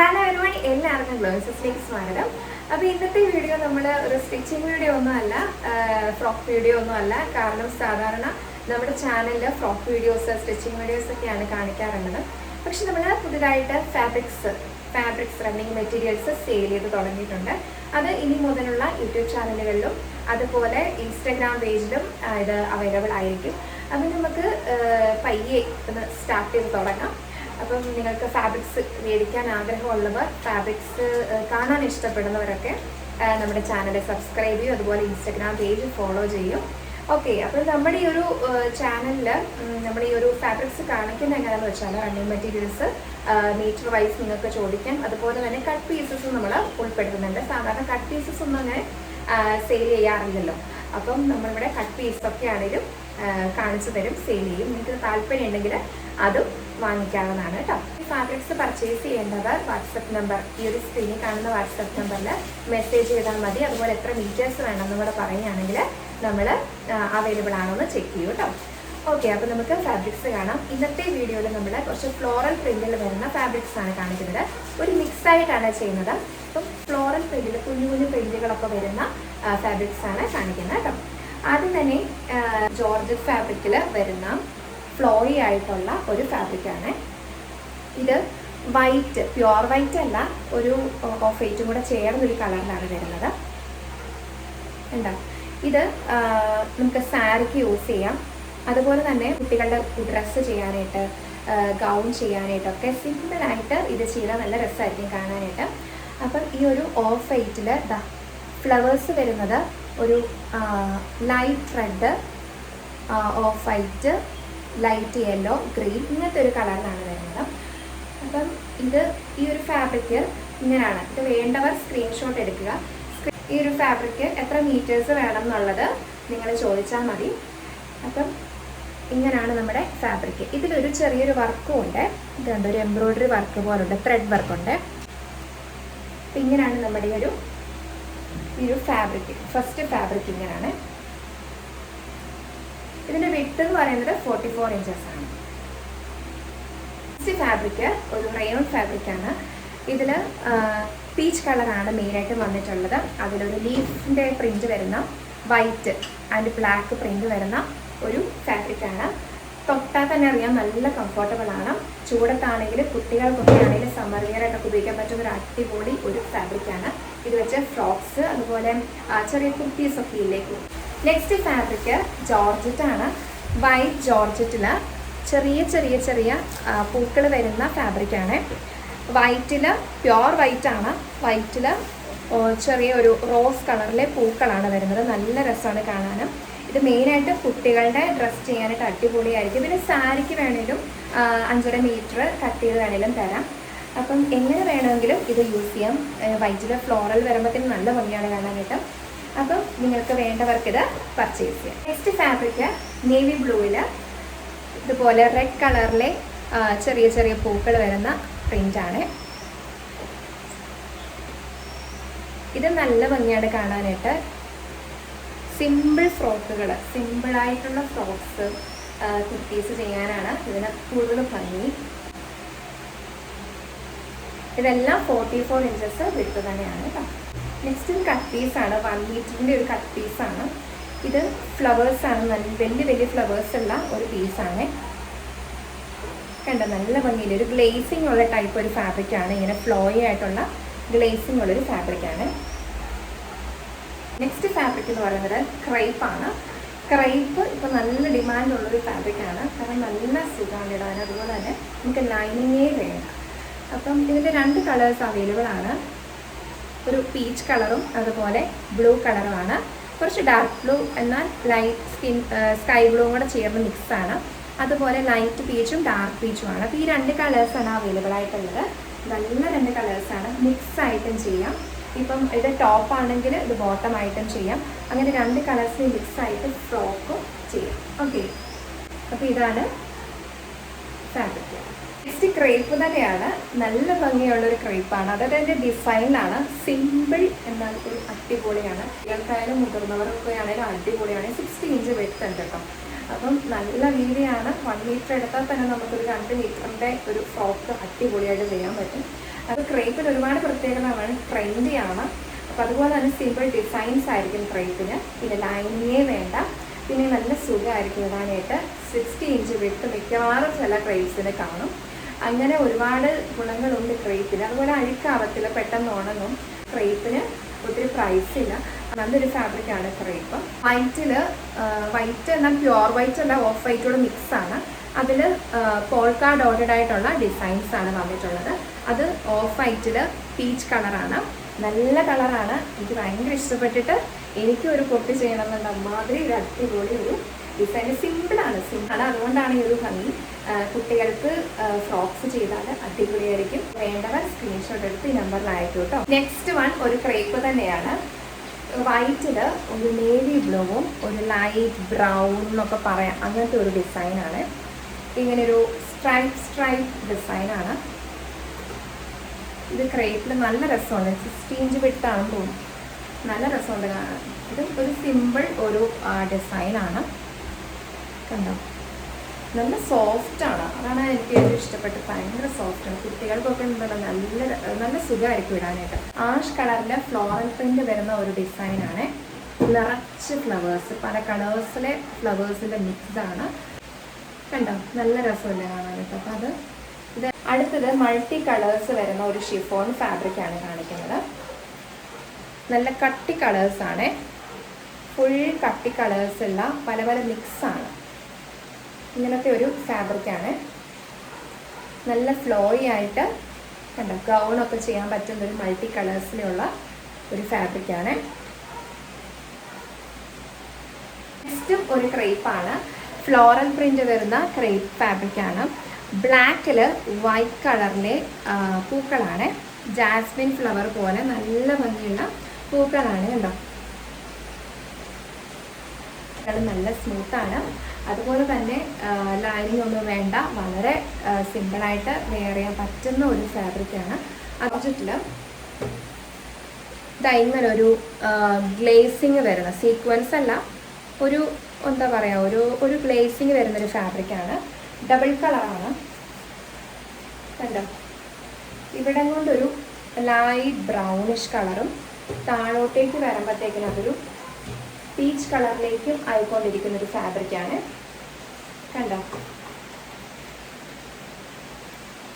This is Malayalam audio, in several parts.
ഹലോ എവരിവൺ എല്ലാവർക്കും ഗ്ലോസസിലേക്ക് സ്വാഗതം. അപ്പോൾ ഇന്നത്തെ വീഡിയോ നമ്മൾ ഒരു സ്റ്റിച്ചിങ് വീഡിയോ ഒന്നും അല്ല ഫ്രോക്ക് വീഡിയോ ഒന്നും അല്ല. കാരണം സാധാരണ നമ്മുടെ ചാനലിൽ ഫ്രോക്ക് വീഡിയോസ് സ്റ്റിച്ചിങ് വീഡിയോസ് ഒക്കെയാണ് കാണിക്കാറുള്ളത്. പക്ഷെ നമ്മൾ പുതിയതായിട്ട് fabrics fabrics running materials sale ചെയ്ത് തുടങ്ങിയിട്ടുണ്ട്. അത് ഇനി മുതലുള്ള യൂട്യൂബ് ചാനലുകളിലും അതുപോലെ ഇൻസ്റ്റഗ്രാം പേജിലും ഇത് അവൈലബിൾ ആയിരിക്കും. അപ്പം നമുക്ക് പയ്യെ ഒന്ന് സ്റ്റാർട്ട് ചെയ്ത് തുടങ്ങാം. അപ്പം നിങ്ങൾക്ക് ഫാബ്രിക്സ് മേടിക്കാൻ ആഗ്രഹമുള്ളവർ ഫാബ്രിക്സ് കാണാൻ ഇഷ്ടപ്പെടുന്നവരൊക്കെ നമ്മുടെ ചാനൽ സബ്സ്ക്രൈബ് ചെയ്യും അതുപോലെ ഇൻസ്റ്റഗ്രാം പേജ് ഫോളോ ചെയ്യും. ഓക്കെ അപ്പോൾ നമ്മുടെ ഈ ഒരു ചാനലിൽ നമ്മുടെ ഈ ഒരു ഫാബ്രിക്സ് കാണിക്കുന്ന എങ്ങനെയാണെന്ന് വെച്ചാൽ റണ്ണിങ് മെറ്റീരിയൽസ് മീറ്റർ വൈസ് നിങ്ങൾക്ക് ചോദിക്കാം. അതുപോലെ തന്നെ കട്ട് പീസസ് നമ്മൾ ഉൾപ്പെടുത്തുന്നുണ്ട്. സാധാരണ കട്ട് പീസസ് ഒന്നും അങ്ങനെ സെയിൽ ചെയ്യാറില്ലല്ലോ. അപ്പം നമ്മളിവിടെ കട്ട് പീസൊക്കെ ആണെങ്കിലും കാണിച്ചു തരും സെയിൽ ചെയ്യും. നിങ്ങൾക്ക് താല്പര്യം ഉണ്ടെങ്കിൽ അതും വാങ്ങിക്കാവുന്നതാണ് കേട്ടോ. ഈ ഫാബ്രിക്സ് പർച്ചേസ് ചെയ്യേണ്ടത് വാട്സപ്പ് നമ്പർ ഈ ഒരു സ്ക്രീനിൽ കാണുന്ന വാട്സപ്പ് നമ്പറിൽ മെസ്സേജ് ചെയ്താൽ മതി. അതുപോലെ എത്ര മീറ്റേഴ്സ് വേണമെന്ന് കൂടെ പറയുകയാണെങ്കിൽ നമ്മൾ അവൈലബിൾ ആണോ എന്ന് ചെക്ക് ചെയ്യൂ കേട്ടോ. ഓക്കെ അപ്പോൾ നമുക്ക് ഫാബ്രിക്സ് കാണാം. ഇന്നത്തെ വീഡിയോയിൽ നമ്മൾ കുറച്ച് ഫ്ലോറൽ പ്രിന്റിൽ വരുന്ന ഫാബ്രിക്സ് ആണ് കാണിക്കുന്നത്. ഒരു മിക്സ് ആയിട്ടാണ് ചെയ്യുന്നത്. അപ്പം ഫ്ലോറൽ പ്രിന്റിൽ കുഞ്ഞു കുഞ്ഞു പ്രിന്റുകളൊക്കെ വരുന്ന ഫാബ്രിക്സ് ആണ് കാണിക്കുന്നത് കേട്ടോ. ആദ്യം തന്നെ ജോർജ് ഫാബ്രിക്കിൽ വരുന്ന ഫ്ലോയി ആയിട്ടുള്ള ഒരു ഫാബ്രിക്കാണ് ഇത് വൈറ്റ് പ്യുവർ വൈറ്റ് അല്ല ഒരു ഓഫ് വൈറ്റും കൂടെ ചേർന്നൊരു കളറിലാണ് വരുന്നത്. എന്താ ഇത് നമുക്ക് സാരിക്ക് യൂസ് ചെയ്യാം. അതുപോലെ തന്നെ കുട്ടികളുടെ ഡ്രസ്സ് ചെയ്യാനായിട്ട് ഗൗൺ ചെയ്യാനായിട്ടൊക്കെ സിമ്പിളായിട്ട് ഇത് ചെയ്താൽ നല്ല രസമായിരിക്കും കാണാനായിട്ട്. അപ്പം ഈ ഒരു ഓഫ് വൈറ്റിൽ ഫ്ലവേഴ്സ് വരുന്നത് ഒരു light red off white light yellow green ഇങ്ങനത്തെ ഒരു കളറിലാണ് വരുന്നത്. അപ്പം ഇത് ഈ ഒരു ഫാബ്രിക് ഇങ്ങനെയാണ്. ഇത് വേണ്ടവർ സ്ക്രീൻഷോട്ട് എടുക്കുക. ഈ ഒരു ഫാബ്രിക് എത്ര മീറ്റേഴ്സ് വേണം എന്നുള്ളത് നിങ്ങൾ ചോദിച്ചാൽ മതി. അപ്പം ഇങ്ങനെയാണ് നമ്മുടെ ഫാബ്രിക് ഇതിലൊരു ചെറിയൊരു വർക്കും ഉണ്ട്. ഇതുണ്ട് ഒരു എംബ്രോയ്ഡറി വർക്ക് പോലുണ്ട് ത്രെഡ് വർക്കുണ്ട് ഇങ്ങനെയാണ് നമ്മുടെ ഈ ഒരു ഈ ഒരു ഫാബ്രിക് ഫസ്റ്റ് ഫാബ്രിക് ഇങ്ങനെയാണ്. ഇതിന്റെ വിട്ട് എന്ന് പറയുന്നത് ഫോർട്ടി ഫോർ ഇഞ്ചസ് ആണ് ഫാബ്രിക് ഒരു റയോൺ ഫാബ്രിക് ആണ്. ഇതിൽ പീച്ച് കളറാണ് മെയിനായിട്ട് വന്നിട്ടുള്ളത്. അതിലൊരു ലീഫിന്റെ പ്രിന്റ് വരുന്ന വൈറ്റ് ആൻഡ് ബ്ലാക്ക് പ്രിന്റ് വരുന്ന ഒരു ഫാബ്രിക് ആണ്. തൊട്ടാൽ തന്നെ അറിയാം നല്ല കംഫർട്ടബിൾ ആണ്. ചൂടത്താണെങ്കിൽ കുട്ടികൾക്കൊക്കെ ആണെങ്കിലും സമ്മർ വെയർ ആയിട്ടൊക്കെ ഉപയോഗിക്കാൻ പറ്റുന്ന ഒരു അടിപൊളി ഒരു ഫാബ്രിക് ആണ്. ഇത് വെച്ച് ഫ്രോക്സ് അതുപോലെ ചെറിയ കുർത്തീസ് ഒക്കെ ഇല്ലേക്കും നെക്സ്റ്റ് ഫാബ്രിക് ജോർജറ്റ് ആണ്. വൈറ്റ് ജോർജറ്റിൽ ചെറിയ ചെറിയ ചെറിയ പൂക്കൾ വരുന്ന ഫാബ്രിക്കാണ് വൈറ്റിൽ പ്യുവർ വൈറ്റ് ആണ്. വൈറ്റിൽ ചെറിയ ഒരു റോസ് കളറിലെ പൂക്കളാണ് വരുന്നത്. നല്ല രസമാണ് കാണാനും. ഇത് മെയിനായിട്ട് കുട്ടികളുടെ ഡ്രസ്സ് ചെയ്യാനായിട്ട് അടിപൊളിയായിരിക്കും. പിന്നെ സാരിക്ക് വേണേലും അഞ്ചര മീറ്റർ കട്ട് ചെയ്ത് വേണേലും തരാം. അപ്പം എങ്ങനെ വേണമെങ്കിലും ഇത് യൂസ് ചെയ്യാം. വൈറ്റിൽ ഫ്ലോറൽ വരുമ്പോഴത്തേനും നല്ല ഭംഗിയാണ് കാണാനായിട്ട്. അപ്പം നിങ്ങൾക്ക് വേണ്ടവർക്ക് ഇത് പർച്ചേസ് ചെയ്യാം. നെക്സ്റ്റ് ഫാബ്രിക് നേവി ബ്ലൂവിൽ ഇതുപോലെ റെഡ് കളറിലെ ചെറിയ ചെറിയ പൂക്കൾ വരുന്ന പ്രിന്റാണ് ഇത് നല്ല ഭംഗിയാണ് കാണാനായിട്ട് സിമ്പിൾ ഫ്രോക്കുകൾ സിമ്പിളായിട്ടുള്ള ഫ്രോക്സ് കുർത്തീസ് ചെയ്യാനാണ് ഇതിന് കൂടുതൽ ഭംഗി. ഇതെല്ലാം ഫോർട്ടി ഫോർ ഇഞ്ചസ് വിട്ട് തന്നെയാണ് കേട്ടോ നെക്സ്റ്റ് ഒരു കട്ട് പീസാണ് വൺ മീറ്ററിന്റെ ഒരു കട്ട് പീസാണ് ഇത് ഫ്ലവേഴ്സ് ആണ്. നല്ല വലിയ വലിയ ഫ്ലവേഴ്സ് ഉള്ള ഒരു പീസാണ് കണ്ട? നല്ല ഭംഗിയിൽ ഒരു ഗ്ലേസിംഗ് ഉള്ള ടൈപ്പ് ഒരു ഫാബ്രിക് ആണ്. ഇങ്ങനെ ഫ്ലോയി ആയിട്ടുള്ള ഗ്ലേസിംഗ് ഉള്ളൊരു ഫാബ്രിക് ആണ്. നെക്സ്റ്റ് ഫാബ്രിക് എന്ന് പറയുന്നത് ക്രൈപ്പ് ആണ്. ക്രൈപ്പ് ഇപ്പോൾ നല്ല ഡിമാൻഡ് ഉള്ളൊരു ഫാബ്രിക് ആണ്. കാരണം നല്ല സുഖമാണ് ഇടാൻ. അതുപോലെ തന്നെ നമുക്ക് ലൈനിങ്ങേ വേണം അപ്പം ഇതിന്റെ രണ്ട് കളേഴ്സ് അവൈലബിൾ ആണ്. ഒരു പീച്ച് കളറും അതുപോലെ ബ്ലൂ കളറുമാണ് കുറച്ച് ഡാർക്ക് ബ്ലൂ എന്നാൽ ലൈറ്റ് സ്കിൻ സ്കൈ ബ്ലൂവും കൂടെ ചേർന്ന് മിക്സാണ് അതുപോലെ ലൈറ്റ് പീച്ചും ഡാർക്ക് പീച്ചുമാണ് അപ്പോൾ ഈ രണ്ട് കളേഴ്സാണ് അവൈലബിൾ ആയിട്ടുള്ളത്. നല്ല രണ്ട് കളേഴ്സാണ് മിക്സ് ആയിട്ടും ചെയ്യാം. ഇപ്പം ഇത് ടോപ്പ് ആണെങ്കിൽ ഇത് ബോട്ടം ആയിട്ടും ചെയ്യാം. അങ്ങനെ രണ്ട് കളേഴ്സിന് മിക്സ് ആയിട്ട് ഫ്രോക്കും ചെയ്യാം. ഓക്കെ അപ്പോൾ ഇതാണ് ഫാബ്രിക് നെക്സ്റ്റ് ക്രേപ്പ് തന്നെയാണ് നല്ല ഭംഗിയുള്ള ഒരു ക്രേപ്പാണ് അതായത് അതിന്റെ ഡിസൈനാണ് സിമ്പിൾ എന്നാൽ ഒരു അടിപൊളിയാണ്. കുട്ടികൾക്കായാലും മുതിർന്നവർക്കൊക്കെ ആണെങ്കിലും അടിപൊളിയാണ് സിക്സ്റ്റി ഇഞ്ച് വെട്ട് ഉണ്ട് കേട്ടോ. അപ്പം നല്ല വീതിയാണ് വൺ മീറ്റർ എടുത്താൽ തന്നെ നമുക്കൊരു രണ്ട് മീറ്ററിന്റെ ഒരു ഫ്രോക്ക് അടിപൊളിയായിട്ട് ചെയ്യാൻ പറ്റും. അത് ക്രേപ്പിന് ഒരുപാട് പ്രത്യേകതകളാണ്. ട്രെൻഡിയാണ് അപ്പോൾ അതുപോലെ തന്നെ സിമ്പിൾ ഡിസൈൻസ് ആയിരിക്കും ക്രേപ്പിന് പിന്നെ ലൈനിങ്ങേ വേണ്ട. പിന്നെ നല്ല സുഖമായിരിക്കും. ഇടാനായിട്ട് സിക്സ്റ്റി ഇഞ്ച് വിട്ട് മിക്കവാറും ചില ക്രേപ്സിന് കാണും. അങ്ങനെ ഒരുപാട് ഗുണങ്ങളുണ്ട് ക്രേപ്പിന് അതുപോലെ അഴുക്കാവത്തില്ല പെട്ടെന്ന് ഉണങ്ങും. ക്രേപ്പിന് ഒത്തിരി പ്രൈസ് ഇല്ല. നല്ലൊരു ഫാബ്രിക് ആണ് ക്രേപ്പ് വൈറ്റിൽ വൈറ്റ് എന്നാൽ പ്യുവർ വൈറ്റ് അല്ല ഓഫ് വൈറ്റോട് മിക്സ് ആണ്. അതിൽ പോൾക്ക ഡോട്ടഡ് ആയിട്ടുള്ള ഡിസൈൻസ് ആണ് വന്നിട്ടുള്ളത്. അത് ഓഫ് വൈറ്റിൽ പീച്ച് കളറാണ് നല്ല കളറാണ് എനിക്ക് ഭയങ്കര ഇഷ്ടപ്പെട്ടിട്ട് എനിക്കൊരു പൊട്ടി ചെയ്യണമെന്നുണ്ട് അമ്മാതിരി ഒരു അടിപൊളി ഒരു ഡിസൈൻ സിമ്പിളാണ്. സിമ്പിളാണ്. അതുകൊണ്ടാണ് ഈ ഒരു ഭംഗി. കുട്ടികൾക്ക് ഫ്രോക്സ് ചെയ്താൽ അടിപൊളിയായിരിക്കും. വേണ്ടവർ സ്ക്രീൻഷോട്ട് എടുത്ത് ഈ നമ്പറിൽ അയക്കും കേട്ടോ നെക്സ്റ്റ് വൺ ഒരു ക്രേപ്പ് തന്നെയാണ്. വൈറ്റിൽ ഒരു നേവി ബ്ലൂവും ഒരു ലൈറ്റ് ബ്രൗൺ എന്നൊക്കെ പറയാം. അങ്ങനത്തെ ഒരു ഡിസൈനാണ് ഇങ്ങനൊരു സ്ട്രൈപ്പ് സ്ട്രൈപ്പ് ഡിസൈനാണ് ഇത് ക്രേപ്പിൽ നല്ല രസമുണ്ട്. സിക്സ്റ്റി ഇഞ്ച് വിട്ടാണെന്ന് തോന്നുന്നു. നല്ല രസമുണ്ട് ഇത് ഒരു സിമ്പിൾ ഒരു ഡിസൈനാണ് കണ്ടോ? നല്ല സോഫ്റ്റ് ആണ്. അതാണ് എനിക്ക് ഏറ്റവും ഇഷ്ടപ്പെട്ട് ഭയങ്കര സോഫ്റ്റ് ആണ്. കുട്ടികൾക്കൊക്കെ എന്താ നല്ല നല്ല സുഖമായിരിക്കും ഇടാനായിട്ട്. ആഷ് കളറിലെ ഫ്ലോറൽ പ്രിന്റ് വരുന്ന ഒരു ഡിസൈനാണ് നിറച്ച് ഫ്ലവേഴ്സ് പല കളേഴ്സിലെ ഫ്ലവേഴ്സിന്റെ മിക്സ് ആണ്. കണ്ടോ? നല്ല രസമല്ലേ കാണാനായിട്ട്. അപ്പം അത് ഇത് അടുത്തത് മൾട്ടി കളേഴ്സ് വരുന്ന ഒരു ഷിഫോൺ ഫാബ്രിക് ആണ് കാണിക്കുന്നത്. നല്ല കട്ടി കളേഴ്സ് ആണ്. ഫുൾ കട്ടി കളേഴ്സ് ഉള്ള പല പല മിക്സ് ആണ്. ഇങ്ങനത്തെ ഒരു ഫാബ്രിക് ആണ്. നല്ല ഫ്ലോയി ആയിട്ട് കണ്ടോ ഗൗണൊക്കെ ചെയ്യാൻ പറ്റുന്ന ഒരു മൾട്ടി കളേഴ്സിലുള്ള ഒരു ഫാബ്രിക് ആണ്. നെക്സ്റ്റും ഒരു ക്രേപ്പ് ആണ്. ഫ്ലോറൽ പ്രിന്റ് വരുന്ന ക്രേപ്പ് ഫാബ്രിക് ആണ്. ബ്ലാക്കിൽ വൈറ്റ് കളറിലെ പൂക്കളാണ്. ജാസ്മിൻ ഫ്ലവർ പോലെ നല്ല ഭംഗിയുള്ള പൂക്കളാണ് കണ്ടോ. നല്ല സ്മൂത്താണ് അതുപോലെ തന്നെ ലൈനിങ് ഒന്നും വേണ്ട. വളരെ സിമ്പിളായിട്ട് വെയർ ചെയ്യാൻ പറ്റുന്ന ഒരു ഫാബ്രിക്കാണ് ആണ്. ഇതാ ഇങ്ങനെ ഒരു ഗ്ലേസിങ് വരുന്ന സീക്വൻസ് അല്ല ഒരു എന്താ പറയുക ഒരു ഒരു ഗ്ലേസിങ് ഒരു ഫാബ്രിക്കാണ് ഡബിൾ കളറാണ് കണ്ടോ? ഇവിടെ കൊണ്ടൊരു ലൈറ്റ് ബ്രൗണിഷ് കളറും താഴോട്ടേക്ക് വരുമ്പോഴത്തേക്കിനും അതൊരു പീച്ച് കളറിലേക്കും ആയിക്കൊണ്ടിരിക്കുന്ന ഒരു ഫാബ്രിക്കാണ് കണ്ടോ?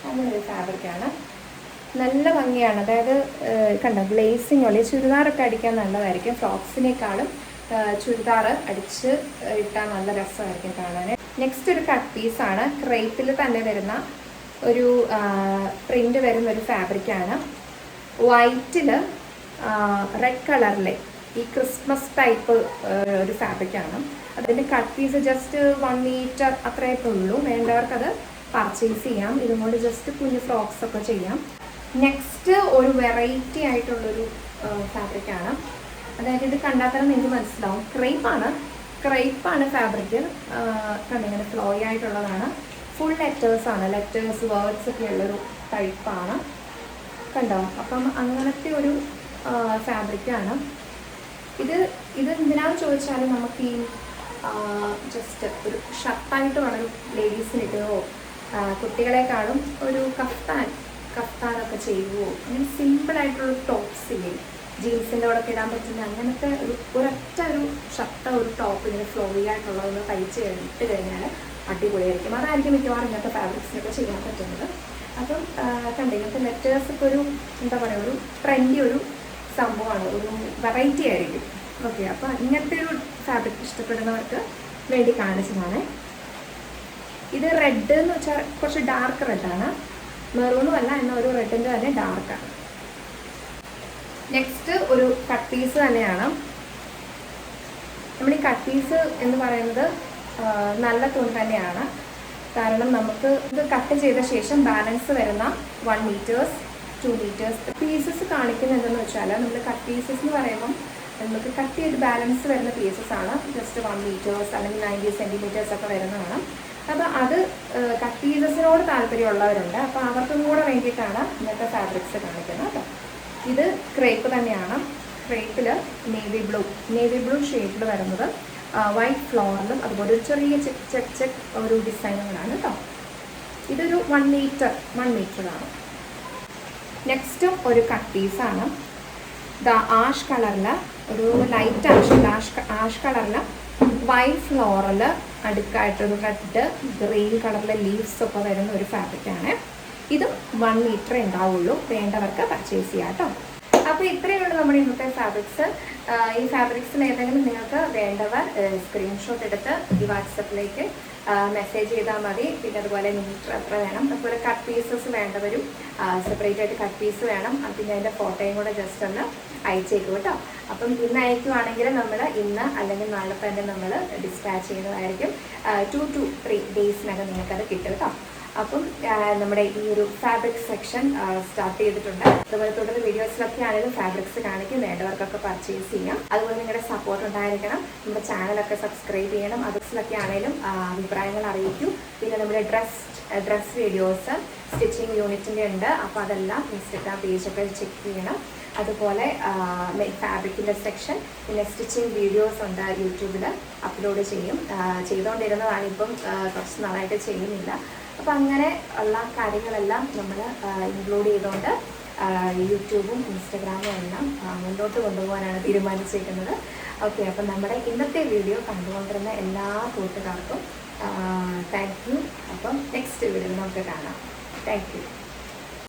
അങ്ങനൊരു ഫാബ്രിക് ഫാബ്രിക്കാണ് നല്ല ഭംഗിയാണ്. അതായത് കണ്ടോ? ഗ്ലേസിങ് ഉള്ള ചുരിദാറൊക്കെ അടിക്കാൻ നല്ലതായിരിക്കും. ഫ്രോക്സിനേക്കാളും ചുരിദാർ അടിച്ച് ഇട്ടാൽ നല്ല രസമായിരിക്കും കാണാൻ. നെക്സ്റ്റ് ഒരു കട്ട് പീസാണ് ക്രേപ്പിൽ തന്നെ വരുന്ന ഒരു പ്രിന്റ് വരുന്ന ഒരു ഫാബ്രിക്കാണ് വൈറ്റിൽ റെഡ് കളറിലെ ഈ ക്രിസ്മസ് ടൈപ്പ് ഒരു ഫാബ്രിക്കാണ്. അതിന്റെ cut piece just one metre അത്രയൊക്കെ ഉള്ളൂ വേണ്ടവർക്കത് പർച്ചേസ് ചെയ്യാം. ഇതുകൊണ്ട് ജസ്റ്റ് കുഞ്ഞു ഫ്രോക്സ് ഒക്കെ ചെയ്യാം. നെക്സ്റ്റ് ഒരു വെറൈറ്റി ആയിട്ടുള്ളൊരു ഫാബ്രിക്കാണ്. അതായത് ഇത് കണ്ടാൽ തന്നെ നിങ്ങൾക്ക് മനസ്സിലാവും. ക്രൈപ്പാണ്. ക്രൈപ്പാണ് ഫാബ്രിക് കണ്ടിങ്ങനെ ഫ്ലോയി ആയിട്ടുള്ളതാണ്. ഫുൾ ലെറ്റേഴ്സ് ആണ്. ലെറ്റേഴ്സ് വേർഡ്സ് ഒക്കെ ഉള്ളൊരു ടൈപ്പാണ് കണ്ടോ? അപ്പം അങ്ങനത്തെ ഒരു ഫാബ്രിക്കാണ് ഇത് ഇത് എന്തിനാന്ന് ചോദിച്ചാൽ നമുക്ക് ഈ ജസ്റ്റ് ഒരു ഷർട്ടായിട്ട് വേണം ലേഡീസിന് ഇടുകയോ കുട്ടികളെക്കാളും ഒരു കഫ്താൻ കഫ്താനൊക്കെ ചെയ്യുമോ അങ്ങനെ സിമ്പിളായിട്ടുള്ള ടോപ്സ് ഇല്ലേ ജീൻസിന്റെ കൂടെ ഇടാൻ പറ്റുന്ന അങ്ങനത്തെ ഒരു ഒരൊറ്റ ഒരു ഷർട്ട് ഒരു ടോപ്പ് ഇങ്ങനെ ഫ്ലോയി ആയിട്ടുള്ളതൊന്ന് തയ്ച്ച് കഴിഞ്ഞിട്ട് കഴിഞ്ഞാൽ അടിപൊളിയായിരിക്കും. അതായിരിക്കും മിക്കവാറും ഇങ്ങനത്തെ ഫാബ്രിക്സിനൊക്കെ ചെയ്യാൻ പറ്റുന്നത്. അപ്പം കണ്ടിങ്ങനത്തെ കണ്ടേ ലെറ്റേഴ്സ് ഒക്കെ ഒരു എന്താ പറയുക ഒരു ട്രെൻഡി ഒരു സംഭവമാണ്. ഒരു വെറൈറ്റി ആയിരിക്കും. ഓക്കെ അപ്പോൾ ഇങ്ങനത്തെ ഒരു ഫാബ്രിക് ഇഷ്ടപ്പെടുന്നവർക്ക് വേണ്ടി കാണിച്ചതാണ്. ഇത് റെഡ് എന്ന് വെച്ചാൽ കുറച്ച് ഡാർക്ക് റെഡാണ് മെറൂണും അല്ല എന്നാൽ ഒരു റെഡിന്റെ തന്നെ ഡാർക്കാണ് നെക്സ്റ്റ് ഒരു കട്ട് പീസ് തന്നെയാണ്. നമ്മൾ ഈ കട്ട് പീസ് എന്ന് പറയുന്നത് നല്ല തുണി തന്നെയാണ്. കാരണം നമുക്ക് ഇത് കട്ട് ചെയ്ത ശേഷം ബാലൻസ് വരുന്ന one metres two metres pieces കാണിക്കുന്നത് എന്തെന്ന് വെച്ചാൽ നമ്മൾ കട്ട് പീസസ് എന്ന് പറയുമ്പം നമുക്ക് കട്ട് ചെയ്ത് ബാലൻസ് വരുന്ന പീസസ് ആണ്. ജസ്റ്റ് വൺ മീറ്റേഴ്സ് അല്ലെങ്കിൽ നയന്റി സെന്റിമീറ്റേഴ്സ് ഒക്കെ വരുന്നതാണ്. അപ്പോൾ അത് കട്ട് പീസസിനോട് താല്പര്യമുള്ളവരുണ്ട്. അപ്പോൾ അവർക്കും കൂടെ വേണ്ടിയിട്ടാണ് ഇന്നത്തെ ഫാബ്രിക്സ് കാണിക്കുന്നത് ഇത് ക്രേപ്പ് തന്നെയാണ്. ക്രേപ്പിൽ നേവി ബ്ലൂ നേവി ബ്ലൂ ഷെയ്ഡിൽ വരുന്നത്. വൈറ്റ് ഫ്ലോറിലും അതുപോലെ ഒരു ചെറിയ ചെക്ക് ചെക്ക് ചെക്ക് ഒരു ഡിസൈനുകളാണ് കേട്ടോ ഇതൊരു വൺ മീറ്റർ വൺ മീറ്ററാണ് നെക്സ്റ്റും ഒരു കട്ട് പീസാണ്. ദ ആഷ് കളറിൽ ഒരു ലൈറ്റ് ആഷ് ആഷ് ആഷ് കളറിൽ വൈറ്റ് ഫ്ലോറൽ അടുക്കായിട്ടൊരു കട്ട് ഗ്രീൻ കളറിലെ ലീവ്സ് ഒക്കെ വരുന്ന ഒരു ഫാബ്രിക്കാണ് ഇതും വൺ മീറ്റർ ഉണ്ടാവുള്ളൂ. വേണ്ടവർക്ക് പർച്ചേസ് ചെയ്യാം കേട്ടോ അപ്പോൾ ഉള്ളൂ നമ്മുടെ ഇന്നത്തെ ഫാബ്രിക്സ് ഈ ഫാബ്രിക്സിൽ ഏതെങ്കിലും നിങ്ങൾക്ക് വേണ്ടവർ സ്ക്രീൻഷോട്ട് എടുത്ത് ഈ വാട്സപ്പിലേക്ക് മെസ്സേജ് ചെയ്താൽ മതി. പിന്നെ അതുപോലെ മീറ്റർ എത്ര വേണം. അതുപോലെ കട്ട് പീസസ് വേണ്ടവരും സെപ്പറേറ്റ് ആയിട്ട് കട്ട് പീസ് വേണം. പിന്നെ അതിന്റെ ഫോട്ടോയും കൂടെ ജസ്റ്റ് ഒന്ന് അയച്ചേക്കും കേട്ടോ. അപ്പം ഇന്ന് അയക്കുവാണെങ്കിൽ നമ്മൾ ഇന്ന് അല്ലെങ്കിൽ നാളെ തന്നെ നമ്മൾ ഡിസ്പാച്ച് ചെയ്യുന്നതായിരിക്കും. ടു ടു ത്രീ ഡേയ്സിനകം നിങ്ങൾക്കത് കിട്ടും കേട്ടോ. അപ്പം നമ്മുടെ ഈ ഒരു ഫാബ്രിക് സെക്ഷൻ സ്റ്റാർട്ട് ചെയ്തിട്ടുണ്ട്. അതുപോലെ തുടർന്ന് വീഡിയോസിലൊക്കെ ആണെങ്കിലും ഫാബ്രിക്സ് കാണിക്കും. വേണ്ടവർക്കൊക്കെ പർച്ചേസ് ചെയ്യാം. അതുപോലെ നിങ്ങളുടെ സപ്പോർട്ട് ഉണ്ടായിരിക്കണം. നമ്മുടെ ചാനലൊക്കെ സബ്സ്ക്രൈബ് ചെയ്യണം. അതിലൊക്കെ ആണെങ്കിലും അഭിപ്രായങ്ങൾ അറിയിക്കൂ. പിന്നെ നമ്മുടെ ഡ്രസ് ഡ്രസ് വീഡിയോസ് സ്റ്റിച്ചിങ് യൂണിറ്റിന്റെ ഉണ്ട്. അപ്പോൾ അതെല്ലാം ഇൻസ്റ്റഗ്രാം പേജൊക്കെ ചെക്ക് ചെയ്യണം. അതുപോലെ ഫാബ്രിക്കിന്റെ സെക്ഷൻ പിന്നെ സ്റ്റിച്ചിങ് വീഡിയോസ് ഉണ്ട് യൂട്യൂബിൽ അപ്ലോഡ് ചെയ്യും. ചെയ്തുകൊണ്ടിരുന്നതാണ് ഇപ്പം കുറച്ച് നാളായിട്ട് ചെയ്യുന്നില്ല. അപ്പം അങ്ങനെ ഉള്ള കാര്യങ്ങളെല്ലാം നമ്മൾ ഇൻക്ലൂഡ് ചെയ്തുകൊണ്ട് യൂട്യൂബും ഇൻസ്റ്റഗ്രാമും എല്ലാം മുന്നോട്ട് കൊണ്ടുപോകാനാണ് തീരുമാനിച്ചിരിക്കുന്നത്. ഓക്കെ അപ്പം നമ്മുടെ ഇന്നത്തെ വീഡിയോ കണ്ടുകൊണ്ടിരുന്ന എല്ലാ കൂട്ടുകാർക്കും താങ്ക് യു അപ്പം നെക്സ്റ്റ് വീഡിയോ നമുക്ക് കാണാം. Thank you